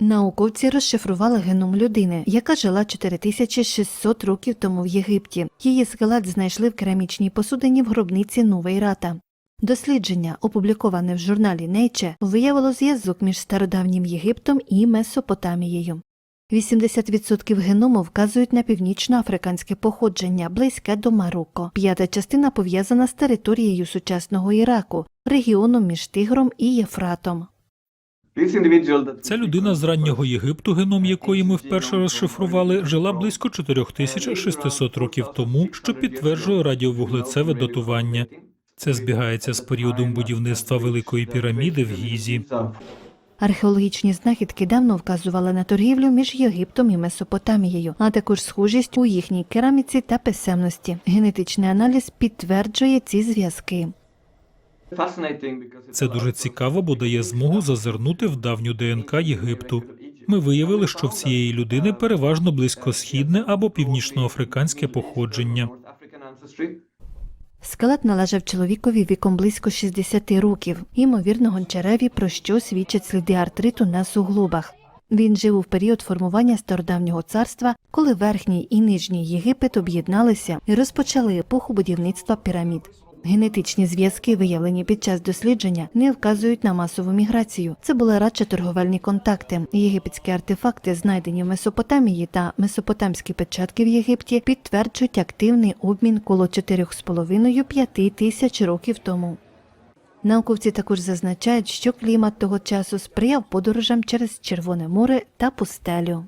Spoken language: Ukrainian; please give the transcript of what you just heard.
Науковці розшифрували геном людини, яка жила 4600 років тому в Єгипті. Її скелет знайшли в керамічній посудині в гробниці Нувейрата. Дослідження, опубліковане в журналі Nature, виявило зв'язок між стародавнім Єгиптом і Месопотамією. 80% геному вказують на північноафриканське походження, близьке до Марокко. П'ята частина пов'язана з територією сучасного Іраку, регіоном між Тигром і Єфратом. Ця людина з раннього Єгипту, геном якої ми вперше розшифрували, жила близько 4600 років тому, що підтверджує радіовуглецеве датування. Це збігається з періодом будівництва Великої піраміди в Гізі. Археологічні знахідки давно вказували на торгівлю між Єгиптом і Месопотамією, а також схожість у їхній кераміці та писемності. Генетичний аналіз підтверджує ці зв'язки. Це дуже цікаво, бо дає змогу зазирнути в давню ДНК Єгипту. Ми виявили, що в цієї людини переважно близькосхідне або північноафриканське походження. Скелет належав чоловікові віком близько 60 років, ймовірно, гончареві, про що свідчать сліди артриту на суглобах. Він жив у період формування стародавнього царства, коли верхній і нижній Єгипет об'єдналися і розпочали епоху будівництва пірамід. Генетичні зв'язки, виявлені під час дослідження, не вказують на масову міграцію. Це були радше торговельні контакти. Єгипетські артефакти, знайдені в Месопотамії та месопотамські печатки в Єгипті, підтверджують активний обмін коло 4,5-5 тисяч років тому. Науковці також зазначають, що клімат того часу сприяв подорожам через Червоне море та пустелю.